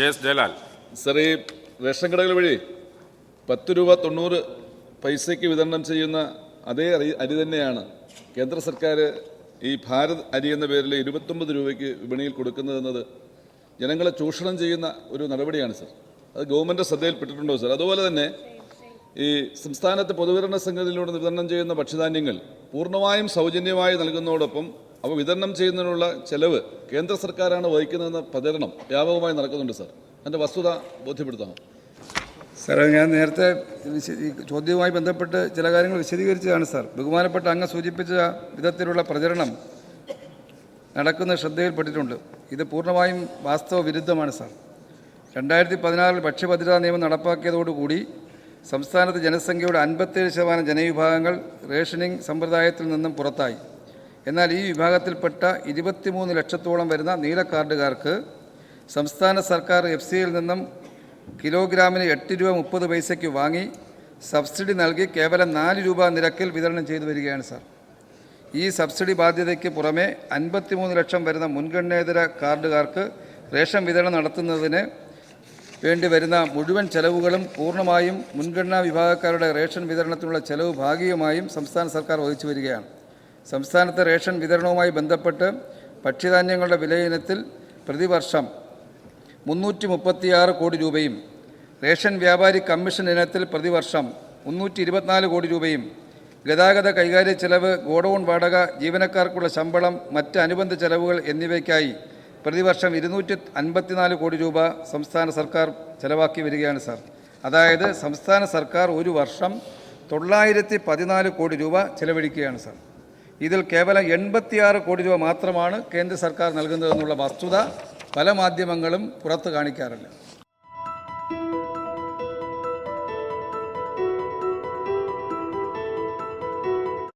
J S Jayalal sir ഈ ration കടകൾ വഴി പത്ത് രൂപ തൊണ്ണൂറ് പൈസയ്ക്ക് വിതരണം ചെയ്യുന്ന അതേ അരി അരി തന്നെയാണ് കേന്ദ്ര സർക്കാർ ഈ ഭാരത് അരി എന്ന പേരിൽ ഇരുപത്തൊമ്പത് രൂപയ്ക്ക് വിപണിയിൽ കൊടുക്കുന്നതെന്നത് ജനങ്ങളെ ചൂഷണം ചെയ്യുന്ന ഒരു നടപടിയാണ് സർ. അത് ഗവൺമെന്റ് ശ്രദ്ധയിൽപ്പെട്ടിട്ടുണ്ടോ സർ? അതുപോലെ തന്നെ ഈ സംസ്ഥാനത്തെ പൊതുവിതരണ സംഘത്തിലൂടെ വിതരണം ചെയ്യുന്ന ഭക്ഷ്യധാന്യങ്ങൾ പൂർണമായും സൗജന്യമായി നൽകുന്നതോടൊപ്പം അവ വിതരണം ചെയ്യുന്നതിനുള്ള ചെലവ് കേന്ദ്ര സർക്കാരാണ് വഹിക്കുന്നതെന്ന പ്രചരണം വ്യാപകമായി നടക്കുന്നുണ്ട് സാർ. അതിന്റെ വസ്തുത ബോധ്യപ്പെടുത്താമോ? സാറേ ഞാൻ നേരത്തെ ചോദ്യവുമായി ബന്ധപ്പെട്ട് ചില കാര്യങ്ങൾ വിശദീകരിച്ചതാണ് സാർ. ബഹുമാനപ്പെട്ട അങ്ങ് സൂചിപ്പിച്ച വിധത്തിലുള്ള പ്രചരണം നടക്കുന്ന ശ്രദ്ധയിൽപ്പെട്ടിട്ടുണ്ട്. ഇത് പൂർണമായും വാസ്തവ വിരുദ്ധമാണ് സാർ. രണ്ടായിരത്തി പതിനാറിൽ ഭക്ഷ്യഭദ്രതാ നിയമം നടപ്പാക്കിയതോടുകൂടി സംസ്ഥാനത്ത് ജനസംഖ്യയുടെ അൻപത്തേഴ് ശതമാനം ജനവിഭാഗങ്ങൾ റേഷനിംഗ് സമ്പ്രദായത്തിൽ നിന്നും പുറത്തായി. എന്നാൽ ഈ വിഭാഗത്തിൽപ്പെട്ട ഇരുപത്തിമൂന്ന് ലക്ഷത്തോളം വരുന്ന നീല കാർഡുകാർക്ക് സംസ്ഥാന സർക്കാർ എഫ് സിയിൽ നിന്നും കിലോഗ്രാമിന് എട്ട് രൂപ മുപ്പത് പൈസയ്ക്ക് വാങ്ങി സബ്സിഡി നൽകി കേവലം നാല് രൂപ നിരക്കിൽ വിതരണം ചെയ്തു വരികയാണ് സാർ. ഈ സബ്സിഡി ബാധ്യതയ്ക്ക് പുറമെ അൻപത്തിമൂന്ന് ലക്ഷം വരുന്ന മുൻഗണനേതര കാർഡുകാർക്ക് റേഷൻ വിതരണം നടത്തുന്നതിന് വേണ്ടി വരുന്ന മുഴുവൻ ചെലവുകളും പൂർണമായും മുൻഗണനാ വിഭാഗക്കാരുടെ റേഷൻ വിതരണത്തിനുള്ള ചെലവ് ഭാഗികമായും സംസ്ഥാന സർക്കാർ വഹിച്ചു വരികയാണ്. സംസ്ഥാനത്തെ റേഷൻ വിതരണവുമായി ബന്ധപ്പെട്ട് ഭക്ഷ്യധാന്യങ്ങളുടെ വിലയിനത്തിൽ പ്രതിവർഷം മുന്നൂറ്റി മുപ്പത്തിയാറ് കോടി രൂപയും റേഷൻ വ്യാപാരി കമ്മീഷൻ ഇനത്തിൽ പ്രതിവർഷം മുന്നൂറ്റി ഇരുപത്തിനാല് കോടി രൂപയും ഗതാഗത കൈകാര്യ ചെലവ് ഗോഡൌൺ വാടക ജീവനക്കാർക്കുള്ള ശമ്പളം മറ്റ് അനുബന്ധ ചെലവുകൾ എന്നിവയ്ക്കായി പ്രതിവർഷം ഇരുന്നൂറ്റി അൻപത്തിനാല് കോടി രൂപ സംസ്ഥാന സർക്കാർ ചെലവാക്കി വരികയാണ് സാർ. അതായത് സംസ്ഥാന സർക്കാർ ഒരു വർഷം തൊള്ളായിരത്തി പതിനാല് കോടി രൂപ ചെലവഴിക്കുകയാണ് സാർ. ഇതിൽ കേവലം എൺപത്തിയാറ് കോടി രൂപ മാത്രമാണ് കേന്ദ്ര സർക്കാർ നൽകുന്നതെന്നുള്ള വസ്തുത പല മാധ്യമങ്ങളും പുറത്ത് കാണിക്കാറില്ല.